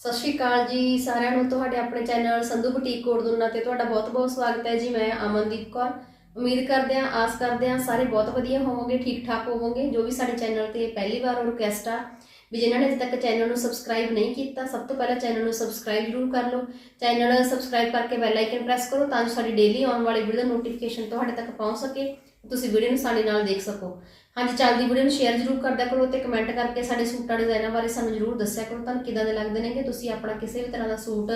ਸਤਿ ਸ਼੍ਰੀ ਅਕਾਲ ਜੀ ਸਾਰਿਆਂ ਨੂੰ, ਤੁਹਾਡੇ ਆਪਣੇ ਚੈਨਲ ਸੰਧੂ ਬੁਟੀਕ ਕੋੜਦੁਨਾ ਤੇ ਤੁਹਾਡਾ ਬਹੁਤ-ਬਹੁਤ ਸਵਾਗਤ ਹੈ ਜੀ, ਮੈਂ ਅਮਨਦੀਪ ਕੌਰ। ਉਮੀਦ ਕਰਦੇ ਹਾਂ, ਆਸ ਕਰਦੇ ਹਾਂ ਸਾਰੇ ਬਹੁਤ ਵਧੀਆ ਹੋਵੋਗੇ, ਠੀਕ ਠਾਕ ਹੋਵੋਗੇ, ਜੋ ਵੀ ਸਾਡੇ ਚੈਨਲ ਤੇ ਪਹਿਲੀ ਵਾਰ ਰਿਕੁਐਸਟ ਆ, ਵੀ ਜਿਨ੍ਹਾਂ ਨੇ ਅਜੇ ਤੱਕ ਚੈਨਲ ਨੂੰ ਸਬਸਕ੍ਰਾਈਬ ਨਹੀਂ ਕੀਤਾ, ਸਭ ਤੋਂ ਪਹਿਲਾਂ ਚੈਨਲ ਨੂੰ ਸਬਸਕ੍ਰਾਈਬ ਜ਼ਰੂਰ ਕਰ ਲਓ। ਚੈਨਲ ਸਬਸਕ੍ਰਾਈਬ ਕਰਕੇ ਬੈਲ ਆਈਕਨ ਪ੍ਰੈਸ ਕਰੋ ਤਾਂ ਜੋ ਸਾਡੀ ਡੇਲੀ ਆਉਣ ਵਾਲੀ ਵੀਡੀਓ ਦਾ ਨੋਟੀਫਿਕੇਸ਼ਨ ਤੁਹਾਡੇ ਤੱਕ ਪਹੁੰਚ ਸਕੇ। ਤੁਸੀਂ ਵੀਡੀਓ ਨੂੰ ਸਾਡੇ ਨਾਲ ਦੇਖ ਸਕੋ। ਹਾਂਜੀ, ਚੱਲਦੀ ਵੀਡੀਓ ਨੂੰ ਸ਼ੇਅਰ ਜ਼ਰੂਰ ਕਰਦਿਆ ਕਰੋ ਤੇ ਕਮੈਂਟ ਕਰਕੇ ਸਾਡੇ ਸੂਟਾਂ ਡਿਜ਼ਾਈਨਾਂ ਬਾਰੇ ਸਾਨੂੰ ਜ਼ਰੂਰ ਦੱਸਿਆ ਕਰੋ, ਤੁਹਾਨੂੰ ਕਿਦਾਂ ਦੇ ਲੱਗਦੇ ਨੇ ਕਿ ਤੁਸੀਂ ਆਪਣਾ ਕਿਸੇ ਵੀ ਤਰ੍ਹਾਂ ਦਾ ਸੂਟ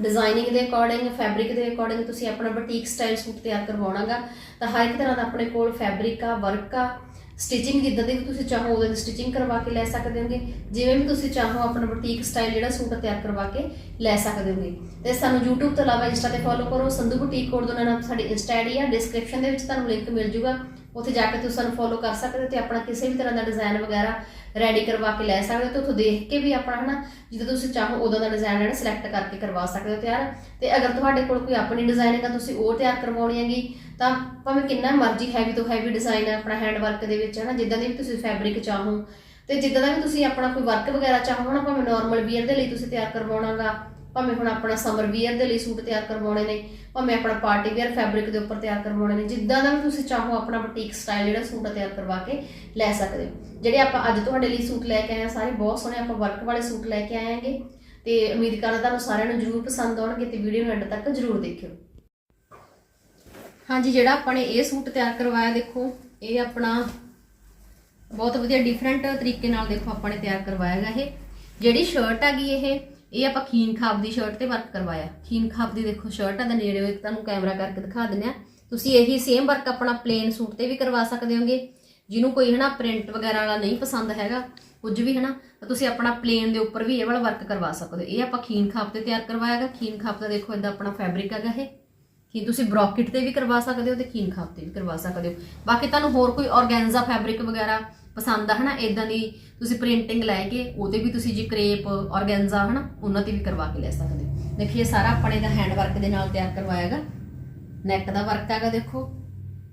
ਡਿਜ਼ਾਈਨਿੰਗ ਦੇ ਅਕੋਰਡਿੰਗ ਫੈਬਰਿਕ ਦੇ ਅਕੋਰਡਿੰਗ ਤੁਸੀਂ ਆਪਣਾ ਬੁਟੀਕ ਸਟਾਈਲ ਸੂਟ ਤਿਆਰ ਕਰਵਾਉਣਾਗਾ, ਤਾਂ ਹਰ ਇੱਕ ਤਰ੍ਹਾਂ ਦਾ ਆਪਣੇ ਕੋਲ ਫੈਬਰਿਕ ਆ ਵਰਕ ਆ ਸਟਿਚਿੰਗ ਜਿੱਦਾਂ ਦੀ? ਵੀ ਤੁਸੀਂ ਚਾਹੋ ਉਹਦੇ ਦੀ ਸਟਿਚਿੰਗ ਕਰਵਾ ਕੇ ਲੈ ਸਕਦੇ ਹੋਗੇ। ਜਿਵੇਂ ਵੀ ਤੁਸੀਂ ਚਾਹੋ, ਆਪਣਾ ਬੁਟੀਕ ਸਟਾਈਲ ਜਿਹੜਾ ਸੂਟ ਤਿਆਰ ਕਰਵਾ ਕੇ ਲੈ ਸਕਦੇ ਹੋਗੇ। ਤੇ ਸਾਨੂੰ YouTube ਤੋਂ ਇਲਾਵਾ Insta ਤੇ ਫੋਲੋ ਕਰੋ। ਸੰਧੂ ਬੁਟੀਕ ਕੋਡ ਦਾ ਨਾਲ ਸਾਡੀ Insta ਆਈਡੀ ਆ। ਡਿਸਕ੍ਰਿਪਸ਼ਨ ਦੇ ਵਿੱਚ ਤੁਹਾਨੂੰ ਲਿੰਕ ਮਿਲ ਜੂਗਾ। ਉੱਥੇ ਜਾ ਕੇ ਤੁਸੀਂ ਸਾਨੂੰ ਫੋਲੋ ਕਰ ਸਕਦੇ ਹੋ ਤੇ ਆਪਣਾ ਕਿਸੇ ਵੀ ਤਰ੍ਹਾਂ ਦਾ ਡਿਜ਼ਾਈਨ ਵਗੈਰਾ ਰੈਡੀ ਕਰਵਾ ਕੇ ਲੈ ਸਕਦੇ ਹੋ ਤੇ ਉੱਥੋਂ ਦੇਖ ਕੇ ਵੀ ਆਪਣਾ, ਹਨਾ, ਜਿੱਦਾਂ ਤੁਸੀਂ ਚਾਹੋ ਉਦੋਂ ਦਾ ਡਿਜ਼ਾਈਨ ਜਿਹੜਾ ਸਿਲੈਕਟ ਕਰਕੇ ਕਰਵਾ ਸਕਦੇ ਹੋ ਤਿਆਰ। ਤੇ ਅਗਰ ਤੁਹਾਡੇ ਕੋਲ ਕੋਈ ਆਪਣੀ ਡਿਜ਼ਾਈਨਿੰਗ ਆ ਤੁਸੀਂ ਉਹ ਤਿਆਰ ਕਰਵਾਉਣੀ ਹੈਗੀ। ਤਾਂ ਭਾਵੇਂ ਕਿੰਨਾ ਮਰਜ਼ੀ ਹੈਵੀ ਤੋਂ ਹੈਵੀ ਡਿਜ਼ਾਈਨ ਹੈ ਆਪਣਾ ਹੈਂਡ ਵਰਕ ਦੇ ਵਿੱਚ, ਹਨਾ, ਜਿੱਦਾਂ ਦੀ ਵੀ ਤੁਸੀਂ ਫੈਬਰਿਕ ਚਾਹੋ ਤੇ ਜਿੱਦਾਂ ਦਾ ਵੀ ਤੁਸੀਂ ਆਪਣਾ ਕੋਈ ਵਰਕ ਵਗੈਰਾ ਚਾਹੋ ਨਾ ਭਾਵੇਂ ਨਾਰਮਲ ਵੀਅਰ ਦੇ ਲਈ ਤੁਸੀਂ ਤਿਆਰ ਕਰਵਾਉਣਾਗਾ, ਭਾਵੇਂ ਹੁਣ ਆਪਣਾ ਸਮਰ ਵੀਅਰ ਦੇ ਲਈ ਸੂਟ ਤਿਆਰ ਕਰਵਾਉਣੇ ਨੇ, ਭਾਵੇਂ ਆਪਣਾ ਪਾਰਟੀ ਵੀਅਰ ਫੈਬਰਿਕ ਦੇ ਉੱਪਰ ਤਿਆਰ ਕਰਵਾਉਣੇ ਨੇ, ਜਿੱਦਾਂ ਦਾ ਵੀ ਤੁਸੀਂ ਚਾਹੋ ਆਪਣਾ ਬੁਟੀਕ ਸਟਾਈਲ ਜਿਹੜਾ ਸੂਟ ਆ ਤਿਆਰ ਕਰਵਾ ਕੇ ਲੈ ਸਕਦੇ ਹੋ। ਜਿਹੜੇ ਆਪਾਂ ਅੱਜ ਤੁਹਾਡੇ ਲਈ ਸੂਟ ਲੈ ਕੇ ਆਏ ਆ, ਸਾਰੇ ਬਹੁਤ ਸੋਹਣੇ ਆਪਾਂ ਵਰਕ ਵਾਲੇ ਸੂਟ ਲੈ ਕੇ ਆਏ ਆਂਗੇ ਤੇ ਉਮੀਦ ਕਰਦਾ ਤੁਹਾਨੂੰ ਸਾਰਿਆਂ ਨੂੰ ਜਰੂਰ ਪਸੰਦ ਆਉਣਗੇ ਤੇ ਵੀਡੀਓ ਨੂੰ ਐਂਡ ਤੱਕ ਜਰੂਰ ਦੇਖਿਓ। ਹਾਂਜੀ, ਜਿਹੜਾ ਆਪਾਂ ਨੇ ਇਹ ਸੂਟ ਤਿਆਰ ਕਰਵਾਇਆ, ਦੇਖੋ, ਇਹ ਆਪਣਾ ਬਹੁਤ ਵਧੀਆ ਡਿਫਰੈਂਟ ਤਰੀਕੇ ਨਾਲ ਦੇਖੋ ਆਪਾਂ ਨੇ ਤਿਆਰ ਕਰਵਾਇਆ ਹੈਗਾ ਇਹ। ਜਿਹੜੀ ਸ਼ਰਟ ਹੈਗੀ ਇਹ ਇਹ ਆਪਾਂ ਖੀਨ ਖਾਬ ਦੀ ਸ਼ਰਟ ਤੇ ਵਰਕ ਕਰਵਾਇਆ। ਖੀਨ ਖਾਬ ਦੀ ਦੇਖੋ ਸ਼ਰਟ ਆ ਦਾ ਨੇੜੇ ਇੱਕ ਤੁਹਾਨੂੰ ਕੈਮਰਾ ਕਰਕੇ ਦਿਖਾ ਦਿੰਦੇ ਆ। ਤੁਸੀਂ ਇਹੀ ਸੇਮ ਵਰਕ ਆਪਣਾ ਪਲੇਨ ਸੂਟ ਤੇ ਵੀ ਕਰਵਾ ਸਕਦੇ ਹੋਗੇ। ਜਿਹਨੂੰ ਕੋਈ ਹਨਾ ਪ੍ਰਿੰਟ ਵਗੈਰਾ ਵਾਲਾ ਨਹੀਂ ਪਸੰਦ ਹੈਗਾ, ਕੁਝ ਵੀ ਹਨਾ, ਤਾਂ ਤੁਸੀਂ ਆਪਣਾ ਪਲੇਨ ਦੇ ਉੱਪਰ ਵੀ ਇਹ ਵਾਲਾ ਵਰਕ ਕਰਵਾ ਸਕਦੇ ਹੋ। ਇਹ ਆਪਾਂ ਖੀਨ ਖਾਬ ਤੇ ਤਿਆਰ ਕਰਵਾਇਆ ਹੈਗਾ। ਖੀਨ ਖਾਬ ਦਾ ਦੇਖੋ ਇਦਾਂ ਆਪਣਾ ਫੈਬਰਿਕ ਹੈਗਾ ਇਹ। ਕਿ ਤੁਸੀਂ ਬ੍ਰੋਕਟ ਤੇ ਵੀ ਕਰਵਾ ਸਕਦੇ ਹੋ ਤੇ ਖੀਨ ਖਾਬ ਤੇ ਵੀ ਕਰਵਾ ਸਕਦੇ ਹੋ। ਬਾਕੀ ਤੁਹਾਨੂੰ ਹੋਰ ਕੋਈ ਆਰਗੈਂਜ਼ਾ ਫੈਬਰਿਕ ਵਗੈਰਾ ਪਸੰਦ ਆ, ਹਨਾ? ਇਦਾਂ ਦੀ ਤੁਸੀਂ ਪ੍ਰਿੰਟਿੰਗ ਲੈ ਕੇ ਉਹਦੇ ਵੀ ਤੁਸੀਂ ਜੀ ਕ੍ਰੇਪ ਆਰਗੈਂਜ਼ਾ ਹਨਾ, ਉਹਨਾਂ ਤੇ ਵੀ ਕਰਵਾ ਕੇ ਲੈ ਸਕਦੇ ਹੋ। ਦੇਖੀਏ ਸਾਰਾ ਆਪਣੇ ਦਾ ਹੈਂਡ ਵਰਕ ਦੇ ਨਾਲ ਤਿਆਰ ਕਰਵਾਇਆਗਾ ਨੈਕ ਦਾ ਵਰਕ ਹੈਗਾ, ਦੇਖੋ।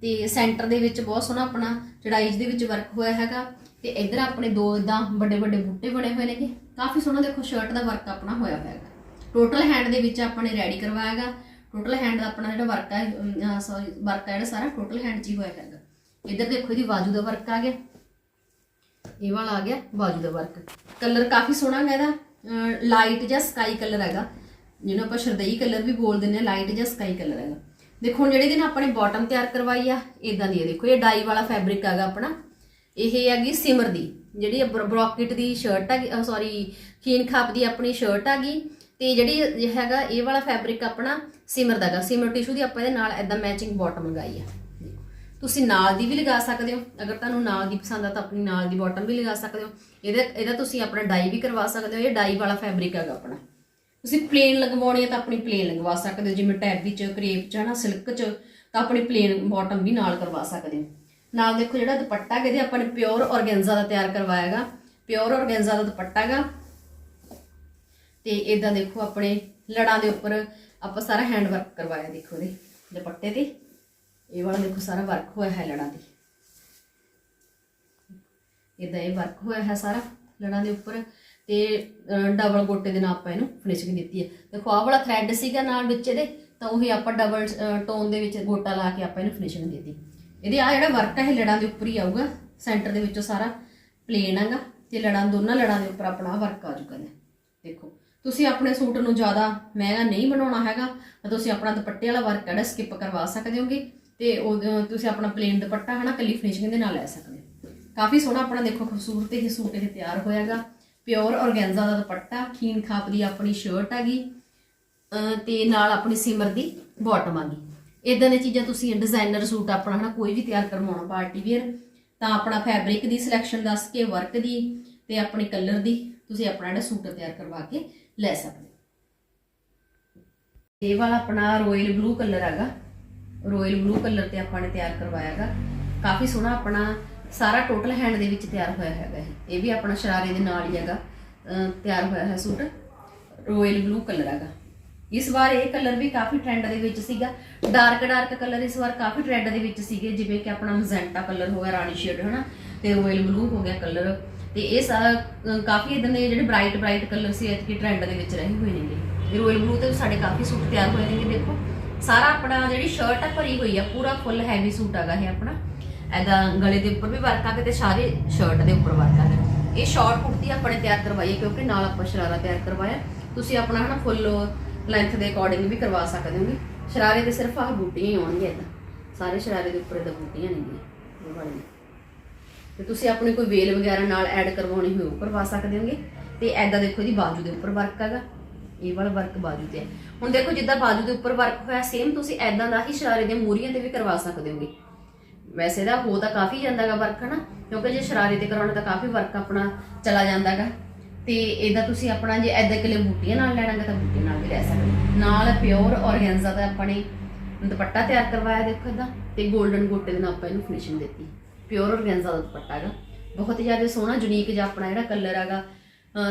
ਤੇ ਸੈਂਟਰ ਦੇ ਵਿੱਚ ਬਹੁਤ ਸੋਹਣਾ ਆਪਣਾ ਚੜਾਈਜ਼ ਦੇ ਵਿੱਚ ਵਰਕ ਹੋਇਆ ਹੈਗਾ। ਤੇ ਇੱਧਰ ਆਪਣੇ ਦੋ ਇਦਾਂ ਵੱਡੇ ਵੱਡੇ ਬੂਟੇ ਬਣੇ ਹੋਏ ਨੇਗੇ। ਕਾਫੀ ਸੋਹਣਾ, ਦੇਖੋ ਸ਼ਰਟ ਦਾ ਵਰਕ ਆਪਣਾ ਹੋਇਆ ਹੋਇਆ ਹੈਗਾ। ਟੋਟਲ ਹੈਂਡ ਦੇ ਵਿੱਚ ਆਪਾਂ ਨੇ ਰੈਡੀ ਕਰਵਾਇਆ ਹੈਗਾ। ਟੋਟਲ ਹੈਂਡ ਦਾ ਆਪਣਾ ਜਿਹੜਾ ਵਰਕ ਹੈ ਸੌਰੀ ਵਰਕ ਹੈ ਜਿਹੜਾ ਸਾਰਾ ਟੋਟਲ ਹੈਂਡ 'ਚ ਹੀ ਹੋਇਆ ਹੈਗਾ ਇਧਰ ਦੇਖੋ ਇਹਦੀ ਬਾਜੂ ਦਾ ਵਰਕ ਆ ਗਿਆ। ਇਹ ਵਾਲਾ ਆ ਗਿਆ ਬਾਜੂ ਦਾ ਵਰਕ ਕਲਰ ਕਾਫੀ ਸੋਹਣਾ ਹੈ ਇਹਦਾ। ਲਾਈਟ ਜਾਂ ਸਕਾਈ ਕਲਰ ਹੈਗਾ। ਜਿਹਨੂੰ ਆਪਾਂ ਸ਼ਰਦਈ ਕਲਰ ਵੀ ਬੋਲ ਦਿੰਦੇ ਆ ਲਾਈਟ ਜਾਂ ਸਕਾਈ ਕਲਰ ਹੈਗਾ। ਦੇਖੋ, ਹੁਣ ਜਿਹੜੇ ਦਿਨ ਆਪਣੇ ਬਾਟਮ ਤਿਆਰ ਕਰਵਾਈ ਆ ਇਦਾਂ ਦੀ ਹੈ ਦੇਖੋ, ਇਹ ਡਾਈ ਵਾਲਾ ਫੈਬਰਿਕ ਹੈਗਾ ਆਪਣਾ। ਇਹ ਹੈਗੀ ਸਿਮਰ ਦੀ। ਜਿਹੜੀ ਬ੍ਰੋਕਟ ਦੀ ਸ਼ਰਟ ਹੈਗੀ ਸੌਰੀ ਖੀਨ ਖਾਪ ਦੀ ਆਪਣੀ ਸ਼ਰਟ ਹੈਗੀ। ਤੇ ਜਿਹੜੀ ਹੈਗਾ, ਇਹ ਵਾਲਾ ਫੈਬਰਿਕ ਆਪਣਾ ਸਿਮਰ ਦਾਗਾ ਸਿਮਰ ਟਿਸ਼ੂ ਦੀ ਆਪਾਂ ਇਹਦੇ ਨਾਲ ਇਦਾਂ ਮੈਚਿੰਗ ਬਾਟਮ ਲਗਾਈ ਆ। ਤੁਸੀਂ ਨਾਲ ਦੀ ਵੀ ਲਗਾ ਸਕਦੇ ਹੋ। ਅਗਰ ਤੁਹਾਨੂੰ ਨਾਲ ਦੀ ਪਸੰਦ ਆ ਤਾਂ ਆਪਣੀ ਨਾਲ ਦੀ ਬਾਟਮ ਵੀ ਲਗਾ ਸਕਦੇ ਹੋ। ਇਹਦਾ ਇਹਦਾ ਤੁਸੀਂ ਆਪਣਾ ਡਾਈ ਵੀ ਕਰਵਾ ਸਕਦੇ ਹੋ। ਇਹ ਡਾਈ ਵਾਲਾ ਫੈਬਰਿਕ ਹੈਗਾ ਆਪਣਾ। ਤੁਸੀਂ ਪਲੇਨ ਲਗਵਾਉਣੀ ਹੈ ਤਾਂ ਆਪਣੀ ਪਲੇਨ ਲਗਵਾ ਸਕਦੇ ਹੋ। ਜਿਵੇਂ ਟੈਬੀ ਚ ਕ੍ਰੇਪ ਚ, ਹਨਾ ਸਿਲਕ ਚ, ਤਾਂ ਆਪਣੀ ਪਲੇਨ ਬਾਟਮ ਵੀ ਨਾਲ ਕਰਵਾ ਸਕਦੇ ਹੋ। ਨਾਲ ਦੇਖੋ ਜਿਹੜਾ ਦੁਪੱਟਾ ਹੈ ਇਹਦੇ ਆਪਾਂ ਨੇ ਪਿਓਰ ਆਰਗੈਂਜ਼ਾ ਦਾ ਤਿਆਰ ਕਰਵਾਇਆਗਾ ਪਿਓਰ ਆਰਗੈਂਜ਼ਾ ਦਾ ਦੁਪੱਟਾ ਹੈਗਾ। ਤੇ ਇਦਾਂ ਦੇਖੋ ਆਪਣੇ ਲੜਾਂ ਦੇ ਉੱਪਰ ਆਪਾਂ ਸਾਰਾ ਹੈਂਡ ਵਰਕ ਕਰਵਾਇਆ ਦੇਖੋ ਇਹਦੇ, ਦੁਪੱਟੇ ਤੇ। ਇਹ ਵਾਲਾ ਦੇਖੋ ਸਾਰਾ ਵਰਕ ਹੋਇਆ ਹੈ ਲੜਾਂ ਤੇ। ਇਦਾਂ ਇਹ ਵਰਕ ਹੋਇਆ ਹੈ ਸਾਰਾ ਲੜਾਂ ਦੇ ਉੱਪਰ ਤੇ ਡਬਲ ਗੋਟੇ ਦੇ ਨਾਲ ਆਪਾਂ ਇਹਨੂੰ ਫਿਨਿਸ਼ਿੰਗ ਦਿੱਤੀ ਹੈ। ਦੇਖੋ ਆਹ ਵਾਲਾ ਥ੍ਰੈਡ ਸੀਗਾ ਨਾਲ ਵਿੱਚ ਇਹਦੇ, ਤਾਂ ਉਹੀ ਆਪਾਂ ਡਬਲ ਟੋਨ ਦੇ ਵਿੱਚ ਗੋਟਾ ਲਾ ਕੇ ਆਪਾਂ ਇਹਨੂੰ ਫਿਨਿਸ਼ਿੰਗ ਦਿੱਤੀ। ਇਹਦੇ ਆ ਜਿਹੜਾ ਵਰਕ ਹੈ ਇਹ ਲੜਾਂ ਦੇ ਉੱਪਰ ਹੀ ਆਊਗਾ ਸੈਂਟਰ ਦੇ ਵਿੱਚੋਂ ਸਾਰਾ ਪਲੇਨ ਹੈਗਾ ਤੇ ਲੜਾਂ, ਦੋਨਾਂ ਲੜਾਂ ਦੇ ਉੱਪਰ ਆਪਣਾ ਵਰਕ ਆ ਜੂਗਾ ਦੇਖੋ ਤੁਸੀਂ ਆਪਣੇ ਸੂਟ ਨੂੰ ਜ਼ਿਆਦਾ ਮਹਿੰਗਾ ਨਹੀਂ ਬਣਾਉਣਾ ਹੈਗਾ, ਤਾਂ ਤੁਸੀਂ ਆਪਣਾ ਦੁਪੱਟੇ ਵਾਲਾ ਵਰਕ ਜਿਹੜਾ ਸਕਿਪ ਕਰਵਾ ਸਕਦੇ ਹੋਗੇ, ਤੇ ਉਹ ਤੁਸੀਂ ਆਪਣਾ ਪਲੇਨ ਦੁਪੱਟਾ ਹਨਾ ਕੱਲੀ ਫਿਨਿਸ਼ਿੰਗ ਦੇ ਨਾਲ ਲੈ ਸਕਦੇ ਹੋ। ਕਾਫੀ ਸੋਹਣਾ ਆਪਣਾ ਦੇਖੋ ਖੂਬਸੂਰਤ ਇਹ ਸੂਟ ਇਹ ਤਿਆਰ ਹੋਇਆਗਾ। ਪਿਓਰ ਆਰਗੈਂਜ਼ਾ ਦਾ ਦੁਪੱਟਾ, ਖੀਨ ਖਾਪ ਦੀ ਆਪਣੀ ਸ਼ਰਟ ਹੈਗੀ ਤੇ ਨਾਲ ਆਪਣੀ ਸਿਮਰ ਦੀ ਬਾਟਮ ਆਗੀ ਇਦਾਂ ਦੀਆਂ ਚੀਜ਼ਾਂ ਤੁਸੀਂ ਡਿਜ਼ਾਈਨਰ ਸੂਟ ਆਪਣਾ ਹਨਾ ਕੋਈ ਵੀ ਤਿਆਰ ਕਰਵਾਉਣਾ ਪਾਰਟੀ ਵੇਅਰ ਤਾਂ ਆਪਣਾ ਫੈਬਰਿਕ ਦੀ ਸਿਲੈਕਸ਼ਨ ਦੱਸ ਕੇ ਵਰਕ ਦੀ, ਤੇ ਆਪਣੇ ਕਲਰ ਦੀ ਤੁਸੀਂ ਆਪਣਾ ਜਿਹੜਾ ਸੂਟ ਤਿਆਰ ਕਰਵਾ ਕੇ ਲੈ ਸਕਦੇ ਇਹ ਵਾਲਾ ਆਪਣਾ ਰਾਇਲ ਬਲੂ ਕਲਰ ਹੈਗਾ। ਰਾਇਲ ਬਲੂ ਕਲਰ ਤੇ ਆਪਾਂ ਨੇ ਤਿਆਰ ਕਰਵਾਇਆਗਾ ਕਾਫੀ ਸੋਹਣਾ ਆਪਣਾ ਸਾਰਾ ਟੋਟਲ ਹੈਂਡ ਦੇ ਵਿੱਚ ਤਿਆਰ ਹੋਇਆ ਹੈਗਾ ਇਹ। ਇਹ ਵੀ ਆਪਣਾ ਸ਼ਰਾਰੇ ਦੇ ਨਾਲ ਹੀ ਹੈਗਾ। ਤਿਆਰ ਹੋਇਆ ਹੈ ਸੂਟ। ਰੋਇਲ ਬਲੂ ਕਲਰ ਹੈਗਾ। ਇਸ ਵਾਰ ਇਹ ਕਲਰ ਵੀ ਕਾਫੀ ਟ੍ਰੈਂਡ ਦੇ ਵਿੱਚ ਸੀਗਾ। ਡਾਰਕ ਡਾਰਕ ਕਲਰ ਇਸ ਵਾਰ ਕਾਫੀ ਟ੍ਰੈਂਡ ਦੇ ਵਿੱਚ ਸੀਗੇ। ਜਿਵੇਂ ਕਿ ਆਪਣਾ ਮਜ਼ੈਂਟਾ ਕਲਰ ਹੋ ਗਿਆ, ਰਾਣੀ ਸ਼ੇਡ, ਹਨਾ? ਤੇ ਰੋਇਲ ਬਲੂ ਹੋ ਗਿਆ ਕਲਰ ਤੇ ਇਹ ਕਾਫੀ ਇਦਾਂ ਦੇ ਜਿਹੜੇ ਬ੍ਰਾਈਟ ਬ੍ਰਾਈਟ ਕਲਰ ਸੀ ਐਤਕੀ ਟ੍ਰੈਂਡ ਦੇ ਵਿੱਚ ਰਹੇ ਹੋਏ ਨੇਗੇ। ਰੋਇਲ ਬਲੂ ਤੇ ਸਾਡੇ ਕਾਫੀ ਸੂਟ ਤਿਆਰ ਹੋਏ ਨੇਗੇ, ਦੇਖੋ। ਸਾਰਾ ਆਪਣਾ ਜਿਹੜੀ ਸ਼ਰਟ ਆ, ਭਰੀ ਹੋਈ ਆ, ਪੂਰਾ ਫੁੱਲ ਹੈਵੀ ਸੂਟ ਹੈਗਾ ਇਹ ਆਪਣਾ। ਐਦਾ ਗਲੇ ਦੇ ਉੱਪਰ ਵੀ ਵਰਕ ਆ ਕੇ ਤੇ ਸਾਰੇ ਸ਼ਰਟ ਦੇ ਉੱਪਰ ਵਰਕ ਆ ਗਿਆ ਇਹ ਸ਼ਾਰਟ ਕੁੜਤੀ ਆਪਣੇ ਤਿਆਰ ਕਰਵਾਈ ਹੈ, ਕਿਉਂਕਿ ਨਾਲ ਆਪਾਂ ਸ਼ਰਾਰਾ ਤਿਆਰ ਕਰਵਾਇਆ। ਤੁਸੀਂ ਆਪਣਾ ਹਨਾ ਫੁੱਲ ਲੈਂਥ ਦੇ ਅਕੋਰਡਿੰਗ ਵੀ ਕਰਵਾ ਸਕਦੇ ਹੋਗੇ। ਸ਼ਰਾਰੇ ਤੇ ਸਿਰਫ ਆਹ ਬੂਟੀਆਂ ਹੀ ਆਉਣਗੀਆਂ ਇਦਾਂ ਸਾਰੇ ਸ਼ਰਾਰੇ ਦੇ ਉੱਪਰ ਇਦਾਂ ਬੂਟੀਆਂ ਨੇਗੀਆਂ। ਇਹ ਵਾਲੀਆਂ। ਤੇ ਤੁਸੀਂ ਆਪਣੀ ਕੋਈ ਵੇਲ ਵਗੈਰਾ ਨਾਲ ਐਡ ਕਰਵਾਉਣੀ ਹੋਵੇ ਉਹ ਕਰਵਾ ਸਕਦੇ ਹੋਗੇ। ਤੇ ਐਦਾਂ ਦੇਖੋ ਜੀ, ਬਾਜੂ ਦੇ ਉੱਪਰ ਵਰਕ ਹੈਗਾ। ਇਹ ਵਾਲਾ ਵਰਕ ਬਾਜੂ ਤੇ ਹੈ। ਹੁਣ ਦੇਖੋ, ਜਿੱਦਾਂ ਬਾਜੂ ਦੇ ਉੱਪਰ ਵਰਕ ਹੋਇਆ ਸੇਮ ਤੁਸੀਂ ਐਦਾਂ ਦਾ ਹੀ ਸ਼ਰਾਰੇ ਦੇ ਮੂਰੀਆਂ ਤੇ ਵੀ ਕਰਵਾ ਸਕਦੇ ਹੋਗੇ। ਵੈਸੇ ਦਾ ਹੋ ਤਾਂ ਕਾਫੀ ਜਾਂਦਾਗਾ ਵਰਕ ਹਨਾ? ਕਿਉਂਕਿ ਜੇ ਸ਼ਰਾਰੇ ਤੇ ਕਰਾਉਣਾ ਤਾਂ ਕਾਫੀ ਵਰਕ ਆਪਣਾ ਚਲਾ ਜਾਂਦਾਗਾ ਤੇ ਇਹਦਾ ਤੁਸੀਂ ਆਪਣਾ ਜੇ ਐਦਾਂ ਕਿਲੇ ਬੂਟੀਆਂ ਨਾਲ ਲੈਣਾਗਾ ਤਾਂ ਬੂਟੀਆਂ ਨਾਲ ਵੀ ਲੈ ਸਕਦੇ ਹੋ। ਨਾਲ ਪਿਓਰ ਔਰਗੈਂਜ਼ਾ ਦਾ ਆਪਾਂ ਨੇ ਦੁਪੱਟਾ ਤਿਆਰ ਕਰਵਾਇਆ ਦੇਖੋ ਇਹਦਾ ਤੇ 골ਡਨ ਗੋਟੇ ਦੇ ਨਾਲ ਆਪਾਂ ਇਹਨੂੰ ਫਿਨਿਸ਼ਿੰਗ ਦਿੱਤੀ। ਪਿਓਰ ਔਰਗੈਂਜ਼ਾ ਦਾ ਦੁਪੱਟਾ ਹੈਗਾ। ਬਹੁਤ ਜ਼ਿਆਦਾ ਸੋਹਣਾ ਯੂਨੀਕ ਜਿਹਾ ਆਪਣਾ ਜਿਹੜਾ ਕਲਰ ਹੈਗਾ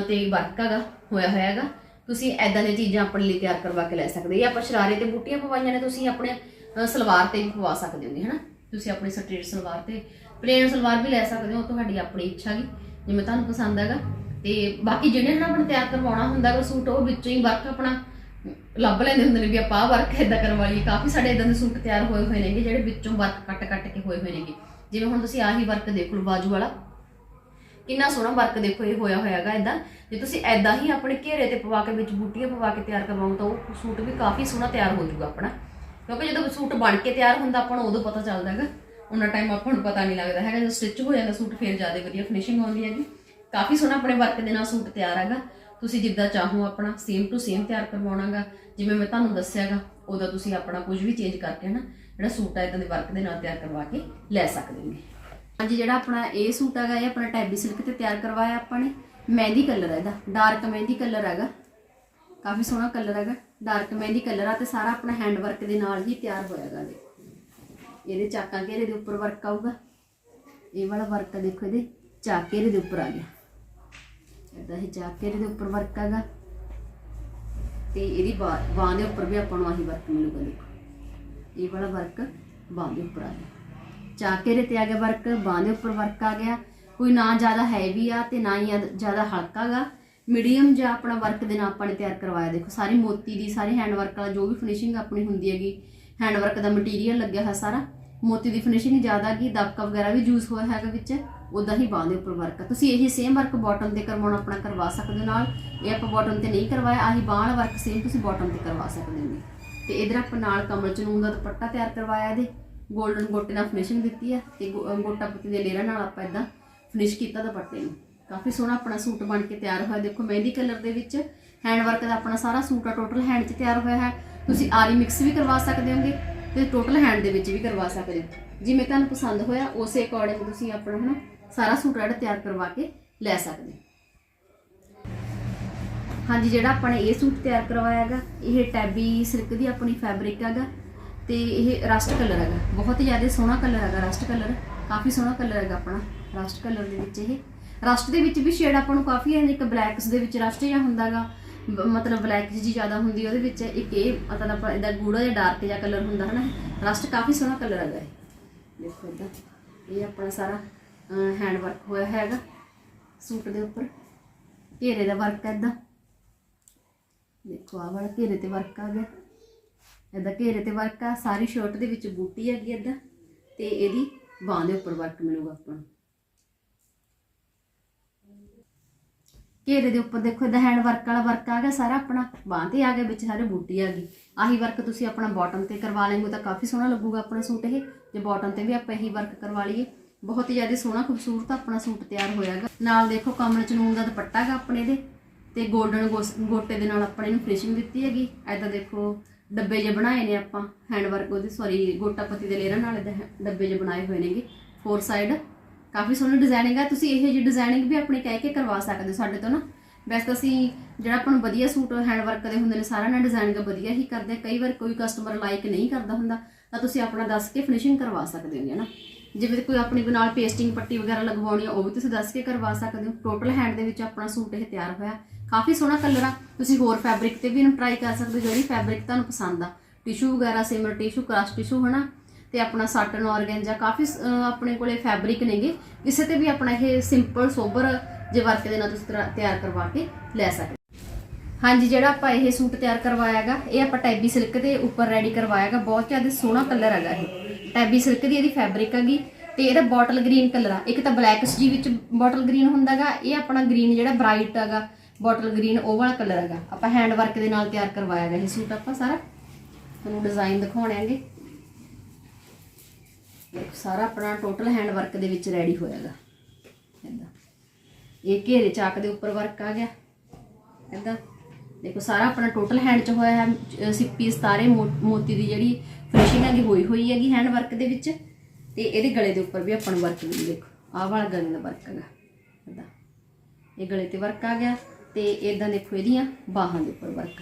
ਤੇ ਵਰਕ ਹੈਗਾ, ਹੋਇਆ ਹੋਇਆ ਹੈਗਾ। ਤੁਸੀਂ ਐਦਾਂ ਦੀਆਂ ਚੀਜ਼ਾਂ ਆਪਣੇ ਲਈ ਤਿਆਰ ਕਰਵਾ ਕੇ ਲੈ ਸਕਦੇ। ਹੋ ਆਪਾਂ ਸ਼ਰਾਰੇ ਤੇ ਬੂਟੀਆਂ ਪਵਾਈਆਂ ਨੇ, ਤੁਸੀਂ ਆਪਣੇ ਸਲਵਾਰ ਤੇ ਵੀ ਪਵਾ ਸਕਦੇ ਹੋਗੇ ਹਨਾ? ਤੁਸੀਂ ਆਪਣੀ ਸਟ੍ਰੇਟ ਸਲਵਾਰ ਤੇ ਪਲੇਨ ਸਲਵਾਰ ਵੀ ਲੈ ਸਕਦੇ ਹੋ, ਉਹ ਤੁਹਾਡੀ ਆਪਣੀ ਇੱਛਾ ਗੀ ਜਿਵੇਂ ਤੁਹਾਨੂੰ ਪਸੰਦ ਹੈਗਾ। ਤੇ ਬਾਕੀ ਜਿਹੜੇ ਨਾ ਆਪਣੇ ਤਿਆਰ ਕਰਵਾਉਣਾ ਹੁੰਦਾ ਹੈਗਾ ਸੂਟ, ਉਹ ਵਿੱਚੋਂ ਹੀ ਵਰਕ ਆਪਣਾ ਲੱਭ ਲੈਂਦੇ ਹੁੰਦੇ ਨੇ ਵੀ ਆਪਾਂ ਵਰਕ ਇਦਾਂ ਕਰਵਾ ਲਈਏ। ਕਾਫੀ ਸਾਡੇ ਇਦਾਂ ਦੇ ਸੂਟ ਤਿਆਰ ਹੋਏ ਹੋਏ ਨੇਗੇ, ਜਿਹੜੇ ਵਿੱਚੋਂ ਵਰਕ ਕੱਟ ਕੱਟ ਕੇ ਹੋਏ ਹੋਏ ਨੇਗੇ। ਜਿਵੇਂ ਹੁਣ ਤੁਸੀਂ ਆਹੀ ਵਰਕ ਦੇਖ ਲਓ ਬਾਜੂ ਵਾਲਾ। ਕਿੰਨਾ ਸੋਹਣਾ ਵਰਕ ਦੇਖੋ, ਇਹ ਹੋਇਆ ਹੋਇਆ ਹੈਗਾ ਇਦਾਂ ਜੇ ਤੁਸੀਂ ਐਦਾਂ ਹੀ ਆਪਣੇ ਘੇਰੇ ਤੇ ਪਵਾ ਕੇ ਵਿੱਚ ਬੂਟੀਆਂ ਪਵਾ ਕੇ ਤਿਆਰ ਕਰਵਾਓ, ਤਾਂ ਉਹ ਸੂਟ ਵੀ ਕਾਫੀ ਸੋਹਣਾ ਤਿਆਰ ਹੋ ਜਾਊਗਾ ਆਪਣਾ। ਕਿਉਂਕਿ ਜਦੋਂ ਸੂਟ ਬਣ ਕੇ ਤਿਆਰ ਹੁੰਦਾ, ਆਪਾਂ ਨੂੰ ਉਦੋਂ ਪਤਾ ਚੱਲਦਾ ਹੈਗਾ। ਉਹਨਾਂ ਟਾਈਮ ਆਪਾਂ ਨੂੰ ਪਤਾ ਨਹੀਂ ਲੱਗਦਾ ਹੈਗਾ। ਜਦੋਂ ਸਟਿਚ ਹੋ ਜਾਂਦਾ ਸੂਟ, ਫੇਰ ਜ਼ਿਆਦਾ ਵਧੀਆ ਫਿਨਿਸ਼ਿੰਗ ਆਉਂਦੀ ਹੈਗੀ। ਕਾਫੀ ਸੋਹਣਾ ਆਪਣੇ ਵਰਕ ਦੇ ਨਾਲ ਸੂਟ ਤਿਆਰ ਹੈਗਾ। ਤੁਸੀਂ ਜਿੱਦਾਂ ਚਾਹੋ ਆਪਣਾ ਸੇਮ ਟੂ ਸੇਮ ਤਿਆਰ ਕਰਵਾਉਣਾਗਾ। ਜਿਵੇਂ ਮੈਂ ਤੁਹਾਨੂੰ ਦੱਸਿਆਗਾ ਉਹਦਾ ਤੁਸੀਂ ਆਪਣਾ ਕੁਝ ਵੀ ਚੇਂਜ ਕਰਕੇ ਨਾ, ਜਿਹੜਾ ਸੂਟ ਆ ਇਦਾਂ ਦੇ ਵਰਕ ਦੇ ਨਾਲ ਤਿਆਰ ਕਰਵਾ ਕੇ ਲੈ ਸਕਦੇ ਹੋ ਹਾਂਜੀ, ਜਿਹੜਾ ਆਪਣਾ ਇਹ ਸੂਟ ਹੈਗਾ, ਇਹ ਆਪਣਾ ਟੈਬੀ ਸਿਲਕ ਤੇ ਤਿਆਰ ਕਰਵਾਇਆ ਆਪਾਂ ਨੇ। ਮਹਿੰਦੀ ਕਲਰ ਹੈ ਇਹਦਾ ਡਾਰਕ ਮਹਿੰਦੀ ਕਲਰ ਹੈਗਾ। ਕਾਫੀ ਸੋਹਣਾ ਕਲਰ ਹੈਗਾ ਡਾਰਕ ਮਹਿੰਦੀ ਕਲਰ ਆ ਤੇ ਸਾਰਾ ਆਪਣਾ ਹੈਂਡ ਵਰਕ ਦੇ ਨਾਲ ਹੀ ਤਿਆਰ ਹੋਇਆਗਾ ਦੇਖੋ ਇਹਦੇ ਚਾਕਾਂ ਘੇਰੇ ਦੇ ਉੱਪਰ ਵਰਕ ਆਊਗਾ। ਇਹ ਵਾਲਾ ਵਰਕ ਆ ਦੇਖੋ ਇਹਦੇ, ਚਾਕ ਘੇਰੇ ਦੇ ਉੱਪਰ ਆ ਗਿਆ। ਇਦਾਂ ਹੀ ਚਾਕ ਘੇਰੇ ਦੇ ਉੱਪਰ ਵਰਕ ਹੈਗਾ। ਤੇ ਇਹਦੀ ਬਾਹ ਦੇ ਉੱਪਰ ਵੀ ਆਪਾਂ ਨੂੰ ਆਹੀ ਵਰਕ ਮਿਲੂਗਾ, ਦੇਖੋ। ਇਹ ਵਾਲਾ ਵਰਕ ਬਾਂਹ ਦੇ ਉੱਪਰ ਆ ਗਿਆ। ਚਾਕੇ ਤੇ ਆ ਗਿਆ ਵਰਕ ਬਾਂਹ ਦੇ ਉੱਪਰ ਵਰਕ ਆ ਗਿਆ। ਕੋਈ ਨਾ ਜ਼ਿਆਦਾ ਹੈਵੀ ਆ ਤੇ ਨਾ ਹੀ ਜ਼ਿਆਦਾ ਹਲਕਾ ਗਾ। ਮੀਡੀਅਮ ਜਿਹਾ ਆਪਣਾ ਵਰਕ ਦੇ ਨਾਲ ਆਪਾਂ ਨੇ ਤਿਆਰ ਕਰਵਾਇਆ, ਦੇਖੋ। ਸਾਰੀ ਮੋਤੀ ਦੀ, ਸਾਰੇ ਹੈਂਡ ਵਰਕ ਵਾਲਾ, ਜੋ ਵੀ ਫਿਨਿਸ਼ਿੰਗ ਆਪਣੀ ਹੁੰਦੀ ਹੈਗੀ ਹੈਂਡ ਵਰਕ ਦਾ ਮਟੀਰੀਅਲ ਲੱਗਿਆ ਹੋਇਆ ਸਾਰਾ। ਮੋਤੀ ਦੀ ਫਿਨਿਸ਼ਿੰਗ ਜ਼ਿਆਦਾ ਕੀ ਦਬਕਾ ਵਗੈਰਾ ਵੀ ਯੂਜ਼ ਹੋਇਆ ਹੈਗਾ ਵਿੱਚ। ਉਦਾਂ ਹੀ ਬਾਂਹ ਦੇ ਉੱਪਰ ਵਰਕ ਆ। ਤੁਸੀਂ ਇਹੀ ਸੇਮ ਵਰਕ ਬਾਟਮ ਤੇ ਕਰਵਾਉਣਾ, ਆਪਣਾ ਕਰਵਾ ਸਕਦੇ ਹੋ ਨਾਲ। ਇਹ ਆਪਾਂ ਬਾਟਮ ਤੇ ਨਹੀਂ ਕਰਵਾਇਆ, ਆਹੀ ਬਾਂਹ ਵਾਲਾ ਵਰਕ ਸੇਮ ਤੁਸੀਂ ਬਾਟਮ ਤੇ ਕਰਵਾ ਸਕਦੇ ਹੋ। ਤੇ ਇਧਰ ਆਪਾਂ ਨਾਲ ਕਮਲ ਚਨੂਨ ਦਾ ਦੁਪੱਟਾ ਤਿਆਰ ਕਰਵਾਇਆ ਇਹਦੇ। 골ਡਨ ਗੋਟੇ ਨਾਲ ਫਿਨਿਸ਼ਿੰਗ ਦਿੱਤੀ ਹੈ ਤੇ ਗੋ- ਗੋਟਾ ਪੱਤੀ ਦੇ ਲੇਰਾਂ ਨਾਲ ਆਪਾਂ ਇਦਾਂ ਫਿਨਿਸ਼ ਕੀਤਾ ਦੁਪੱਟੇ ਨੂੰ। ਕਾਫੀ ਸੋਹਣਾ ਆਪਣਾ ਸੂਟ ਬਣ ਕੇ ਤਿਆਰ ਹੋਇਆ। ਦੇਖੋ ਮਹਿੰਦੀ ਕਲਰ ਦੇ ਵਿੱਚ ਹੈਂਡ ਵਰਕ ਦਾ ਆਪਣਾ ਸਾਰਾ ਸੂਟ ਆ ਟੋਟਲ ਹੈਂਡ 'ਚ ਤਿਆਰ ਹੋਇਆ ਹੈ। ਤੁਸੀਂ ਆਰੀ ਮਿਕਸ ਵੀ ਕਰਵਾ ਸਕਦੇ ਹੋਗੇ ਤੇ ਟੋਟਲ ਹੈਂਡ ਦੇ ਵਿੱਚ ਵੀ ਕਰਵਾ ਸਕਦੇ ਹੋ। ਜਿਵੇਂ ਤੁਹਾਨੂੰ ਪਸੰਦ ਹੋਇਆ, ਉਸੇ ਅਕੋਰਡਿੰਗ ਤੁਸੀਂ ਆਪਣਾ, ਹਨਾ ਸਾਰਾ ਸੂਟ ਜਿਹੜਾ ਤਿਆਰ ਕਰਵਾ ਕੇ ਲੈ ਸਕਦੇ ਹਾਂਜੀ, ਜਿਹੜਾ ਆਪਾਂ ਨੇ ਇਹ ਸੂਟ ਤਿਆਰ ਕਰਵਾਇਆ ਹੈਗਾ, ਇਹ ਟੈਬੀ ਸਿਲਕ ਦੀ ਆਪਣੀ ਫੈਬਰਿਕ ਹੈਗਾ ਤੇ ਇਹ ਰਸਟ ਕਲਰ ਹੈਗਾ। ਬਹੁਤ ਜ਼ਿਆਦਾ ਸੋਹਣਾ ਕਲਰ ਹੈਗਾ ਰਸਟ ਕਲਰ ਕਾਫੀ ਸੋਹਣਾ ਕਲਰ ਹੈਗਾ ਆਪਣਾ ਰਸਟ ਕਲਰ ਦੇ ਵਿੱਚ ਇਹ। ਰਸਟ ਦੇ ਵਿੱਚ ਵੀ ਸ਼ੇਡ ਆਪਾਂ ਨੂੰ ਕਾਫੀ ਹੈ ਇੱਕ ਬਲੈਕਸ ਦੇ ਵਿੱਚ ਰਸਟ ਜਿਹਾ ਹੁੰਦਾਗਾ ਮਤਲਬ ਬਲੈਕ ਜੀ ਜ਼ਿਆਦਾ ਹੁੰਦੀ ਉਹਦੇ ਵਿੱਚ ਇੱਕ ਇਹ, ਮਤਲਬ ਆਪਾਂ ਇਹਦਾ ਗੂੜਾ ਜਿਹਾ ਡਾਰਕ ਜਿਹਾ ਕਲਰ ਹੁੰਦਾ ਹਨਾ। ਰਸਟ ਕਾਫੀ ਸੋਹਣਾ ਕਲਰ ਹੈਗਾ ਇਹ। ਦੇਖੋ ਇਦਾਂ। ਇਹ ਆਪਣਾ ਸਾਰਾ ਹੈਂਡ ਵਰਕ ਹੋਇਆ ਹੈਗਾ। ਸੂਟ ਦੇ ਉੱਪਰ। ਘੇਰੇ ਦਾ ਵਰਕ ਹੈ ਦੇਖੋ, ਆਹ ਵਾਲਾ ਘੇਰੇ ਤੇ ਵਰਕ ਆ ਗਿਆ। ਇਹਦਾ ਘੇਰੇ ਤੇ ਵਰਕ ਆ। ਸਾਰੀ ਸ਼ਰਟ ਦੇ ਵਿੱਚ ਬੂਟੀ ਹੈਗੀ ਏਦਾਂ। ਤੇ ਇਹਦੀ ਬਾਂਹ ਦੇ ਉੱਪਰ ਵਰਕ ਮਿਲੂਗਾ ਆਪਾਂ ਨੂੰ। ਘੇਰੇ ਦੇ ਉੱਪਰ ਦੇਖੋ ਇਹਦਾ ਹੈਂਡ ਵਰਕ ਵਾਲਾ ਵਰਕ ਆ ਗਿਆ ਸਾਰਾ ਆਪਣਾ। ਬਾਂਹ ਤੇ ਆ ਗਿਆ, ਵਿੱਚ ਸਾਰੇ ਬੂਟੀ ਆ ਗਈ। ਆਹੀ ਵਰਕ ਤੁਸੀਂ ਆਪਣਾ ਬਾਟਮ ਤੇ ਕਰਵਾ ਲੈਂਗੇ ਤਾਂ ਕਾਫੀ ਸੋਹਣਾ ਲੱਗੂਗਾ ਆਪਣਾ ਸੂਟ ਇਹ। ਜੇ ਬਾਟਮ ਤੇ ਵੀ ਆਪਾਂ ਇਹੀ ਵਰਕ ਕਰਵਾ ਲਈਏ ਬਹੁਤ ਹੀ ਜ਼ਿਆਦਾ ਸੋਹਣਾ, ਖੂਬਸੂਰਤ ਆਪਣਾ ਸੂਟ ਤਿਆਰ ਹੋਇਆਗਾ। ਨਾਲ ਦੇਖੋ ਕਮਲ ਚਨੂਨ ਦਾ ਦੁਪੱਟਾ ਗਾ ਆਪਣੇ ਦੇ, ਤੇ 골ਡਨ ਗੋਟੇ ਦੇ ਨਾਲ ਆਪਣੇ ਇਹਨੂੰ ਫਿਨਿਸ਼ਿੰਗ ਦਿੱਤੀ ਹੈਗੀ। ਐਦਾਂ ਦੇਖੋ, ਡੱਬੇ ਜੇ ਬਣਾਏ ਨੇ ਆਪਾਂ ਹੈਂਡ ਵਰਕ ਉਹਦੇ ਸੌਰੀ ਗੋਟਾ ਪੱਤੀ ਦੇ ਲੇਰਾਂ ਨਾਲ ਇਹਦੇ ਡੱਬੇ ਜੇ ਬਣਾਏ ਹੋਏ ਨੇਗੇ। ਫੋਰ ਸਾਈਡ ਕਾਫੀ ਸੋਹਣੀ ਡਿਜ਼ਾਈਨਿੰਗ ਹੈ ਤੁਸੀਂ ਇਹੋ ਜਿਹੀ ਡਿਜ਼ਾਈਨਿੰਗ ਵੀ ਆਪਣੀ ਕਹਿ ਕੇ ਕਰਵਾ ਸਕਦੇ ਹੋ ਸਾਡੇ ਤੋਂ ਨਾ। ਵੈਸੇ ਅਸੀਂ ਜਿਹੜਾ ਆਪਾਂ ਨੂੰ ਵਧੀਆ ਸੂਟ ਹੈਂਡ ਵਰਕ ਦੇ ਹੁੰਦੇ ਨੇ, ਸਾਰਿਆਂ ਨਾਲ ਡਿਜ਼ਾਈਨਿੰਗ ਵਧੀਆ ਹੀ ਕਰਦੇ ਕਈ ਵਾਰ ਕੋਈ ਕਸਟਮਰ ਲਾਈਕ ਨਹੀਂ ਕਰਦਾ ਹੁੰਦਾ, ਤਾਂ ਤੁਸੀਂ ਆਪਣਾ ਦੱਸ ਕੇ ਫਿਨਿਸ਼ਿੰਗ ਕਰਵਾ ਸਕਦੇ ਹੋ ਨਾ। ਜਿਵੇਂ ਕੋਈ ਆਪਣੀ ਨਾਲ ਪੇਸਟਿੰਗ ਪੱਟੀ ਵਗੈਰਾ ਲਗਵਾਉਣੀ ਆ, ਉਹ ਵੀ ਤੁਸੀਂ ਦੱਸ ਕੇ ਕਰਵਾ ਸਕਦੇ ਹੋ। ਟੋਟਲ ਹੈਂਡ ਦੇ ਵਿੱਚ ਆਪਣਾ ਸੂਟ ਇਹ ਤਿਆਰ ਹੋਇਆ। ਕਾਫੀ ਸੋਹਣਾ ਕਲਰ ਆ। ਤੁਸੀਂ ਹੋਰ ਫੈਬਰਿਕ ਤੇ ਵੀ ਇਹਨੂੰ ਟਰਾਈ ਕਰ ਸਕਦੇ ਹੋ। ਜਿਹੜੀ ਫੈਬਰਿਕ ਤੁਹਾਨੂੰ ਪਸੰਦ ਆ। ਟਿਸ਼ੂ ਵਗੈਰਾ ਸਿਮਰ ਟਿਸ਼ੂ ਕ੍ਰਾਸ ਟਿਸ਼ੂ ਹਨਾ? ਤੇ ਆਪਣਾ ਸਾਟਨ ਆਰਗੈਂਜਾ ਕਾਫੀ ਆਪਣੇ ਕੋਲੇ ਫੈਬਰਿਕ ਨੇਗੇ। ਕਿਸੇ ਤੇ ਵੀ ਆਪਣਾ ਇਹ ਸਿੰਪਲ ਸੋਬਰ ਜੇ ਵਰਕ ਦੇ ਨਾਲ ਤੁਸੀਂ ਤਿਆ- ਤਿਆਰ ਕਰਵਾ ਕੇ ਲੈ ਸਕਦੇ ਹਾਂਜੀ, ਜਿਹੜਾ ਆਪਾਂ ਇਹ ਸੂਟ ਤਿਆਰ ਕਰਵਾਇਆਗਾ, ਇਹ ਆਪਾਂ ਟੈਬੀ ਸਿਲਕ ਦੇ ਉੱਪਰ ਰੈਡੀ ਕਰਵਾਇਆਗਾ, ਬਹੁਤ ਜ਼ਿਆਦਾ ਸੋਹਣਾ ਕਲਰ ਹੈਗਾ ਇਹ। ਟੈਬੀ ਸਿਲਕ ਦੀ ਇਹਦੀ ਫੈਬਰਿਕ ਹੈਗੀ ਤੇ ਇਹਦਾ ਬੋਟਲ ਗ੍ਰੀਨ ਕਲਰ ਆ। ਇੱਕ ਤਾਂ ਬਲੈਕ ਜੀ ਵਿੱਚ ਬੋਟਲ ਗ੍ਰੀਨ ਹੁੰਦਾਗਾ, ਇਹ ਆਪਣਾ ਗ੍ਰੀਨ ਜਿਹੜਾ ਬ੍ਰਾਈਟ ਹੈਗਾ ਬੋਟਲ ਗ੍ਰੀਨ ਉਹ ਵਾਲਾ ਕਲਰ ਹੈਗਾ। ਆਪਾਂ ਹੈਂਡ ਵਰਕ ਦੇ ਨਾਲ ਤਿਆਰ ਕਰਵਾਇਆਗਾ ਇਹ ਸੂਟ ਆਪਾਂ ਸਾਰਾ। ਤੁਹਾਨੂੰ ਡਿਜ਼ਾਈਨ ਦਿਖਾਉਣਾਂਗੇ ਦੇਖੋ ਸਾਰਾ ਆਪਣਾ ਟੋਟਲ ਹੈਂਡ ਵਰਕ ਦੇ ਵਿੱਚ ਰੈਡੀ ਹੋਇਆਗਾ। ਏਦਾਂ ਇਹ ਘੇਰੇ ਚਾਕ ਦੇ ਉੱਪਰ ਵਰਕ ਆ ਗਿਆ। ਏਦਾਂ ਦੇਖੋ, ਸਾਰਾ ਆਪਣਾ ਟੋਟਲ ਹੈਂਡ ਚ ਹੋਇਆ ਹੈ। ਸਿੱਪੀ ਸਤਾਰੇ ਮੋ- ਮੋਤੀ ਦੀ ਜਿਹੜੀ ਫਿਨਿਸ਼ਿੰਗ ਹੈਗੀ, ਹੋਈ ਹੋਈ ਹੈਗੀ ਹੈਂਡ ਵਰਕ ਦੇ ਵਿੱਚ। ਤੇ ਇਹਦੇ ਗਲੇ ਦੇ ਉੱਪਰ ਵੀ ਆਪਾਂ ਨੂੰ ਵਰਕ ਮਿਲੀ, ਦੇਖੋ। ਆਹ ਵਾਲਾ ਗਲੇ ਦਾ ਵਰਕ ਹੈਗਾ। ਏਦਾਂ ਇਹ ਗਲੇ ਤੇ ਵਰਕ ਆ ਗਿਆ ਤੇ ਇਦਾਂ ਦੇਖੋ ਇਹਦੀਆਂ ਬਾਹਾਂ ਦੇ ਉੱਪਰ ਵਰਕ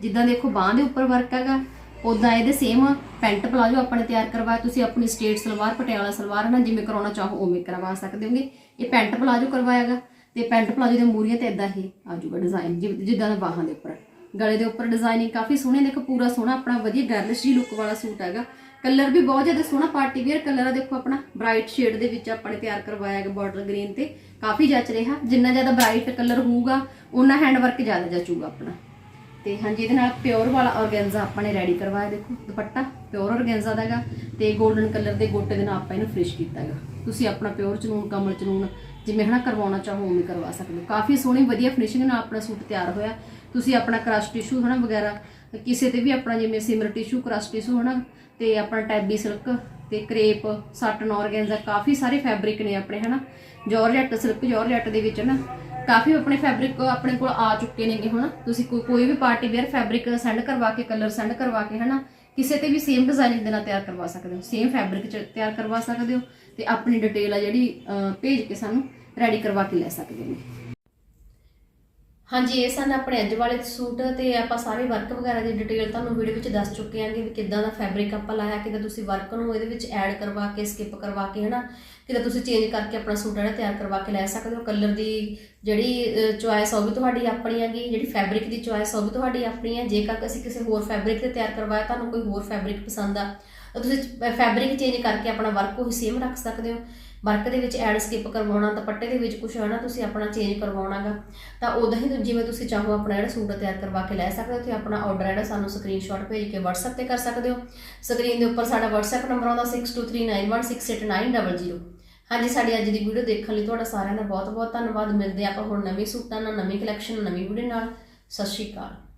ਜਿੱਦਾਂ ਦੇਖੋ ਬਾਹਾਂ ਦੇ ਉੱਪਰ ਵਰਕ ਹੈਗਾ ਉਦਾਂ ਇਹਦੇ ਸੇਮ ਪੈਂਟ ਪਲਾਜੋ ਆਪਾਂ ਤਿਆਰ ਕਰਵਾਇਆ ਤੁਸੀਂ ਆਪਣੀ ਸਟੇਟ ਸਲਵਾਰ, ਪਟਿਆਲਾ ਸਲਵਾਰ ਨਾ, ਜਿਵੇਂ ਕਰਾਉਣਾ ਚਾਹੋ, ਉਵੇਂ ਕਰਵਾ ਸਕਦੇ ਹੋਗੇ। ਇਹ ਪੈਂਟ ਪਲਾਜੋ ਕਰਵਾਇਆਗਾ ਤੇ ਪੈਂਟ ਪਲਾਜੋ ਦੇ ਮੂਰੀਆਂ ਤੇ ਇਦਾਂ ਹੀ ਆਜੂਗਾ ਜਾਊਗਾ ਡਿਜ਼ਾਈਨ ਜਿੱਦਾਂ ਦਾ ਬਾਹਾਂ ਦੇ ਉੱਪਰ। ਗਲੇ ਦੇ ਉੱਪਰ ਡਿਜ਼ਾਈਨਿੰਗ ਕਾਫੀ ਸੋਹਣੇ, ਦੇਖੋ ਪੂਰਾ ਸੋਹਣਾ, ਆਪਣਾ ਵਧੀਆ ਗਰਲਿਸ਼ ਜੀ ਲੁੱਕ ਵਾਲਾ ਸੂਟ ਹੈਗਾ। ਕਲਰ ਵੀ ਬਹੁਤ ਜ਼ਿਆਦਾ ਸੋਹਣਾ ਪਾਰਟੀ ਵੇਅਰ ਕਲਰ ਆ, ਦੇਖੋ ਆਪਣਾ ਬ੍ਰਾਈਟ ਸ਼ੇਡ ਦੇ ਵਿੱਚ ਆਪਾਂ ਨੇ ਤਿਆਰ ਕਰਵਾਇਆ ਹੈਗਾ ਬਾਰਡਰ ਗ੍ਰੀਨ ਤੇ। ਕਾਫੀ ਜੱਚ ਰਿਹਾ, ਜਿੰਨਾ ਜ਼ਿਆਦਾ ਬ੍ਰਾਈਟ ਕਲਰ ਹੋਊਗਾ ਉਨਾ ਹੈਂਡ ਵਰਕ ਜ਼ਿਆਦਾ ਜਚੂਗਾ ਆਪਣਾ। ਤੇ ਹਾਂਜੀ, ਇਹਦੇ ਨਾਲ ਪਿਓਰ ਵਾਲਾ ਔਰਗੈਂਜ਼ਾ ਆਪਾਂ ਨੇ ਰੈਡੀ ਕਰਵਾਇਆ, ਦੇਖੋ ਦੁਪੱਟਾ ਪਿਓਰ ਔਰਗੈਂਜ਼ਾ ਦਾ ਹੈਗਾ। ਤੇ 골ਡਨ ਕਲਰ ਦੇ ਗੋਟੇ ਦੇ ਨਾਲ ਆਪਾਂ ਇਹਨੂੰ ਫਿਨਿਸ਼ ਕੀਤਾ ਹੈਗਾ। ਤੁਸੀਂ ਆਪਣਾ ਪਿਓਰ ਚਨੂਨ, ਕਮਲ ਚਨੂਨ ਜਿਵੇਂ ਹਨਾ ਕਰਵਾਉਣਾ ਚਾਹੋ ਉਵੇਂ ਕਰਵਾ ਸਕਦੇ ਹੋ। ਕਾਫੀ ਸੋਹਣੀ, ਵਧੀਆ ਫਿਨਿਸ਼ਿੰਗ ਨਾਲ ਆਪਣਾ ਸੂਟ ਤਿਆਰ ਹੋਇਆ। ਤੁਸੀਂ ਆਪਣਾ ਕ੍ਰਸ਼ ਟਿਸ਼ੂ ਹਨਾ ਵਗੈਰਾ, ਕਿਸੇ ਤੇ ਵੀ ਆਪਣਾ ਜਿਵੇਂ ਸਿਮਰ ਟਿਸ਼ੂ ਕ੍ਰਸ਼ ਟਿਸ਼ੂ ਹਨਾ, ਤੇ ਆਪਣਾ ਟੈਬੀ ਸਿਲਕ ਤੇ ਕਰੇਪ ਸਾਟਨ ਔਰਗੈਂਜ਼ਾ ਕਾਫੀ ਸਾਰੇ ਫੈਬਰਿਕ ਨੇ ਆਪਣੇ ਹਨਾ। ਜਾਰਜੈਟ ਸਿਲਕ ਜਾਰਜੈਟ ਦੇ ਵਿੱਚ ਨਾ, ਕਾਫੀ ਆਪਣੇ ਫੈਬਰਿਕ ਆਪਣੇ ਕੋਲ ਆ ਚੁੱਕੇ ਨੇਗੇ ਹੁਣ। ਤੁਸੀਂ ਕੋਈ ਕੋਈ ਵੀ ਪਾਰਟੀ ਵੇਅਰ ਫੈਬਰਿਕ ਸੈਂਡ ਕਰਵਾ ਕੇ ਕਲਰ ਸੈਂਡ ਕਰਵਾ ਕੇ ਹਨਾ, ਕਿਸੇ ਤੇ ਵੀ ਸੇਮ ਡਿਜ਼ਾਈਨਿੰਗ ਦੇ ਨਾਲ ਤਿਆਰ ਕਰਵਾ ਸਕਦੇ ਹੋ। ਸੇਮ ਫੈਬਰਿਕ ਚ ਤਿਆਰ ਕਰਵਾ ਸਕਦੇ ਹੋ। ਤੇ ਆਪਣੀ ਡਿਟੇਲ ਆ ਜਿਹੜੀ ਭੇਜ ਕੇ ਸਾਨੂੰ ਰੈਡੀ ਕਰਵਾ ਕੇ ਲੈ ਸਕਦੇ ਹੋ ਹਾਂਜੀ, ਇਹ ਸਨ ਆਪਣੇ ਅੱਜ ਵਾਲੇ ਸੂਟ ਤੇ ਆਪਾਂ ਸਾਰੇ ਵਰਕ ਵਗੈਰਾ ਦੀ ਡਿਟੇਲ ਤੁਹਾਨੂੰ ਵੀਡੀਓ ਵਿੱਚ ਦੱਸ ਚੁੱਕੇ ਆਂਗੇ ਵੀ ਕਿੱਦਾਂ ਦਾ ਫੈਬਰਿਕ ਆਪਾਂ ਲਾਇਆ, ਕਿੱਦਾਂ ਤੁਸੀਂ ਵਰਕ ਨੂੰ ਇਹਦੇ ਵਿੱਚ ਐਡ ਕਰਵਾ ਕੇ ਸਕਿਪ ਕਰਵਾ ਕੇ, ਹਨਾ? ਕਿੱਦਾਂ ਤੁਸੀਂ ਚੇਂਜ ਕਰਕੇ ਆਪਣਾ ਸੂਟ ਜਿਹੜਾ ਤਿਆਰ ਕਰਵਾ ਕੇ ਲੈ ਸਕਦੇ ਹੋ? ਕਲਰ ਦੀ ਜਿਹੜੀ ਚੁਆਇਸ ਉਹ ਵੀ ਤੁਹਾਡੀ ਆਪਣੀ ਹੈਗੀ, ਜਿਹੜੀ ਫੈਬਰਿਕ ਦੀ ਚੁਆਇਸ ਉਹ ਵੀ ਤੁਹਾਡੀ ਆਪਣੀ ਹੈ। ਜੇਕਰ ਅਸੀਂ ਕਿਸੇ ਹੋਰ ਫੈਬਰਿਕ ਤੇ ਤਿਆਰ ਕਰਵਾਇਆ, ਤੁਹਾਨੂੰ ਕੋਈ ਹੋਰ ਫੈਬਰਿਕ ਪਸੰਦ ਆ ਤੁਸੀਂ ਫੈਬਰਿਕ ਚੇਂਜ ਕਰਕੇ ਆਪਣਾ ਵਰਕ ਉਹੀ ਸੇਮ ਰੱਖ ਸਕਦੇ ਹੋ। ਵਰਕ ਦੇ ਵਿੱਚ ਐਡ ਸਕਿਪ ਕਰਵਾਉਣਾ, ਦੁਪੱਟੇ ਦੇ ਵਿੱਚ ਕੁਝ ਹਨਾ ਤੁਸੀਂ ਆਪਣਾ ਚੇਂਜ ਕਰਵਾਉਣਾਗਾ। ਤਾਂ ਉਦਾਂ ਹੀ ਜਿਵੇਂ ਤੁਸੀਂ ਚਾਹੋ ਆਪਣਾ ਜਿਹੜਾ ਸੂਟ ਤਿਆਰ ਕਰਵਾ ਕੇ ਲੈ ਸਕਦੇ ਹੋ ਤੇ ਆਪਣਾ ਆਰਡਰ ਜਿਹੜਾ ਸਾਨੂੰ ਸਕਰੀਨਸ਼ਾਟ ਭੇਜ ਕੇ WhatsApp ਤੇ ਕਰ ਸਕਦੇ ਹੋ। ਸਕਰੀਨ ਦੇ ਉੱਪਰ ਸਾਡਾ WhatsApp ਨੰਬਰ ਆਉਂਦਾ 6239168900 ਹਾਂਜੀ, ਸਾਡੀ ਅੱਜ ਦੀ ਵੀਡੀਓ ਦੇਖਣ ਲਈ ਤੁਹਾਡਾ ਸਾਰਿਆਂ ਦਾ ਬਹੁਤ ਬਹੁਤ ਧੰਨਵਾਦ। ਮਿਲਦੇ ਹਾਂ ਆਪਾਂ ਹੁਣ ਨਵੇਂ ਸੂਟਾਂ ਨਾਲ, ਨਵੀਂ ਕਲੈਕਸ਼ਨ ਨਵੀਂ ਵੀਡੀਓ ਨਾਲ। ਸਤਿ ਸ਼੍ਰੀ ਅਕਾਲ।